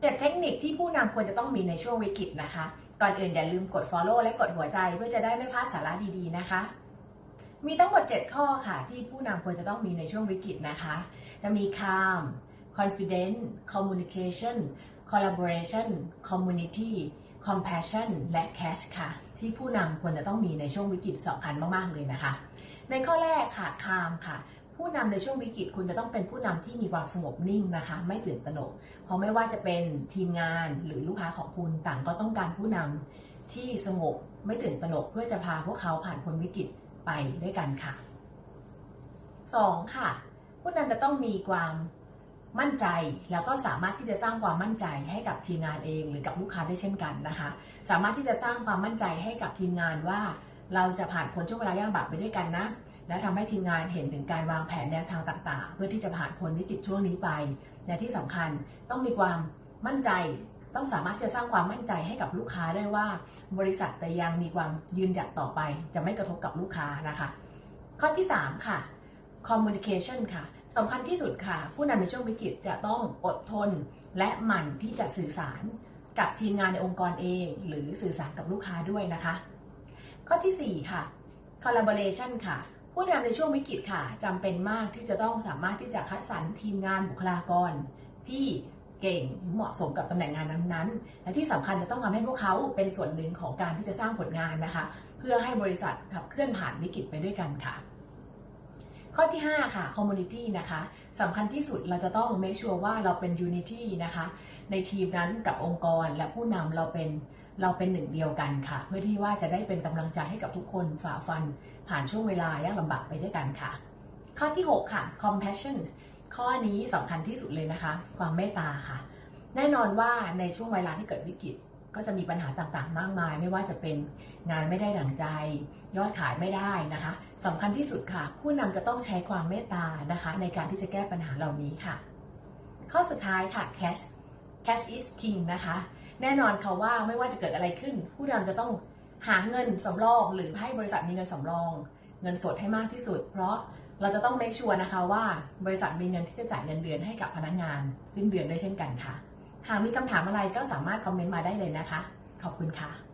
เจ็ดเทคนิคที่ผู้นำควรจะต้องมีในช่วงวิกฤตนะคะ ก่อนอื่นอย่าลืมกด follow และกดหัวใจเพื่อจะได้ไม่พลาดสาระดีๆนะคะ มีทั้งหมด 7 ข้อค่ะที่ผู้นำควรจะต้องมีในช่วงวิกฤตนะคะ จะมี calm confident communication collaboration community compassion และ cash ค่ะ ที่ผู้นำควรจะต้องมีในช่วงวิกฤตสำคัญมาก ๆ เลยนะคะ ในข้อแรกค่ะ calm ค่ะ ผู้นำในช่วงวิกฤตคุณจะต้องเป็นผู้นำที่มีความสงบนิ่งนะคะ ไม่ตื่นตระหนก เพราะไม่ว่าจะเป็นทีมงานหรือลูกค้าของคุณต่างก็ต้องการผู้นำที่สงบไม่ตื่นตระหนก เพื่อจะพาพวกเขาผ่านพ้นวิกฤตไปด้วยกันค่ะ 2. ค่ะ ผู้นำจะต้องมีความมั่นใจแล้วก็สามารถที่จะสร้างความมั่นใจให้กับทีมงานเอง หรือกับลูกค้าได้เช่นกันนะคะ สามารถที่จะสร้างความมั่นใจให้กับทีมงานว่า เราจะผ่านพ้นช่วงเวลายากลำบากไปด้วยกันนะ และทำให้ทีมงานเห็นถึงการวางแผนแนวทางต่างๆ เพื่อที่จะผ่านพ้นวิกฤตช่วงนี้ไป และที่สำคัญต้องมีความมั่นใจต้องสามารถที่จะสร้างความมั่นใจให้กับลูกค้าได้ว่า บริษัทแต่ยังมีความยืนหยัดต่อไป จะไม่กระทบกับลูกค้านะคะ ข้อที่ 3 ค่ะ communication ค่ะสำคัญที่สุดค่ะ ผู้นำในช่วงวิกฤตจะต้องอดทน และหมั่นที่จะสื่อสารกับทีมงานในองค์กรเอง หรือสื่อสารกับลูกค้าด้วยนะคะ ข้อทีสี่ 4 ค่ะ collaboration ค่ะ ผู้นำในช่วงวิกฤตค่ะจำเป็นมากที่จะต้องสามารถที่จะคัดสรรทีมงานบุคลากร ที่เก่งเหมาะสมกับตำแหน่งงานนั้นๆ และที่สำคัญจะต้องทำให้พวกเขาเป็นส่วนหนึ่งของการที่จะสร้างผลงานนะคะ เพื่อให้บริษัทขับเคลื่อนผ่านวิกฤตไปด้วยกันค่ะ ข้อที่ 5 ค่ะ community นะคะสำคัญที่สุดเราจะต้อง make sure ว่าเราเป็น unity นะคะ ในทีมนั้นกับองค์กรและผู้นำเราเป็น เราเป็นหนึ่งเดียวกันค่ะ เพื่อที่ว่าจะได้เป็นกำลังใจให้กับทุกคนฝ่าฟัน ผ่านช่วงเวลายากลำบากไปด้วยกันค่ะ ข้อที่ 6 ค่ะ compassion ข้อนี้สำคัญที่สุดเลยนะคะ ความเมตตาค่ะ แน่นอนว่าในช่วงเวลาที่เกิดวิกฤตก็จะมีปัญหาต่างๆ มากมาย ไม่ว่าจะเป็นงานไม่ได้ดั่งใจ ยอดขายไม่ได้นะคะสำคัญที่สุดค่ะ ผู้นำจะต้องใช้ความเมตตานะคะ ในการที่จะแก้ปัญหาเหล่านี้ค่ะ ข้อสุดท้ายค่ะ cash cash is king นะคะ แน่นอนค่ะว่าไม่ว่าจะเกิดอะไรขึ้น ผู้นำจะต้องหาเงินสำรอง หรือให้บริษัทมีเงินสำรอง เงินสดให้มากที่สุด เพราะเราจะต้อง make sure นะคะว่าบริษัทมีเงินที่จะจ่ายเงินเดือนให้กับพนักงาน สิ้นเดือนด้วยเช่นกันค่ะ หากมีคำถามอะไรก็สามารถคอมเมนต์มาได้เลยนะคะ ขอบคุณค่ะ